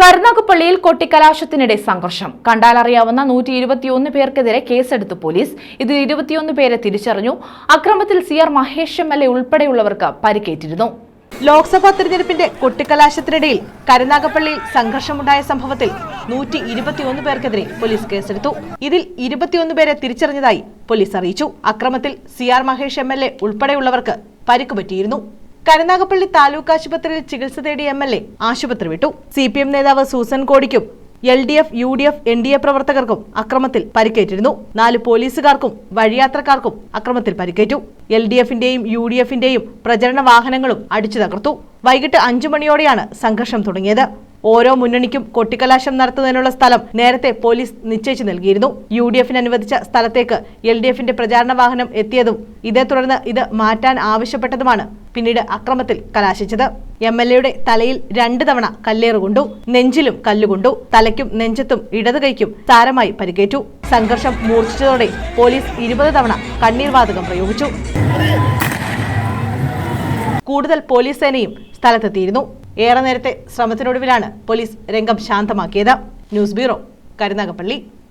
കരുനാഗപ്പള്ളിയിൽ കൊട്ടിക്കലാശത്തിനിടെ സംഘർഷം. കണ്ടാലറിയാവുന്ന നൂറ്റി ഇരുപത്തിയൊന്ന് പേർക്കെതിരെ കേസെടുത്തു പോലീസ്. ഇതിൽ ഇരുപത്തിയൊന്ന് പേരെ തിരിച്ചറിഞ്ഞു. അക്രമത്തിൽ C R Mahesh M L A ഉൾപ്പെടെയുള്ളവർക്ക് പരിക്കേറ്റിരുന്നു. ലോക്സഭാ തെരഞ്ഞെടുപ്പിന്റെ കൊട്ടിക്കലാശത്തിനിടയിൽ കരുനാഗപ്പള്ളിയിൽ സംഘർഷമുണ്ടായ സംഭവത്തിൽ നൂറ്റി ഇരുപത്തിയൊന്ന് പേർക്കെതിരെ പോലീസ് കേസെടുത്തു. ഇതിൽ ഇരുപത്തിയൊന്ന് പേരെ തിരിച്ചറിഞ്ഞതായി പോലീസ് അറിയിച്ചു. അക്രമത്തിൽ C R Mahesh M L A ഉൾപ്പെടെയുള്ളവർക്ക് പരിക്ക് പറ്റിയിരുന്നു. കരുനാഗപ്പള്ളി താലൂക്ക് ആശുപത്രിയിൽ ചികിത്സ തേടിയ എം എൽ എ ആശുപത്രി വിട്ടു. സി പി എം നേതാവ് Susan കോടിക്കും L D F U D F N D A പ്രവർത്തകർക്കും അക്രമത്തിൽ പരിക്കേറ്റിരുന്നു. നാല് പോലീസുകാർക്കും വഴിയാത്രക്കാർക്കും അക്രമത്തിൽ പരിക്കേറ്റു. എൽ ഡി എഫിന്റെയും യു ഡി എഫിന്റെയും പ്രചരണ വാഹനങ്ങളും അടിച്ചു തകർത്തു. വൈകിട്ട് അഞ്ചു മണിയോടെയാണ് സംഘർഷം തുടങ്ങിയത്. ഓരോ മുന്നണിക്കും കൊട്ടിക്കലാശം നടത്തുന്നതിനുള്ള സ്ഥലം നേരത്തെ പോലീസ് നിശ്ചയിച്ചു നൽകിയിരുന്നു. യു ഡി എഫിന് അനുവദിച്ച സ്ഥലത്തേക്ക് എൽ ഡി എഫിന്റെ പ്രചാരണ വാഹനം എത്തിയതും ഇതേ തുടർന്ന് ഇത് മാറ്റാൻ ആവശ്യപ്പെട്ടതുമാണ് പിന്നീട് അക്രമത്തിൽ കലാശിച്ചത്. എം എൽ എയുടെ തലയിൽ രണ്ട് തവണ കല്ലേറുകൊണ്ടു നെഞ്ചിലും കല്ലുകൊണ്ടു തലയ്ക്കും നെഞ്ചത്തും ഇടതു കൈക്കും സാരമായി പരിക്കേറ്റു. സംഘർഷം മൂർച്ഛിച്ചതോടെ പോലീസ് ഇരുപത് തവണ കണ്ണീർവാതകം പ്രയോഗിച്ചു. കൂടുതൽ പോലീസ് സേനയും സ്ഥലത്തെത്തിയിരുന്നു. ഏറെ നേരത്തെ ശ്രമത്തിനൊടുവിലാണ് പോലീസ് രംഗം ശാന്തമാക്കിയത്. News bureau Karunagappally.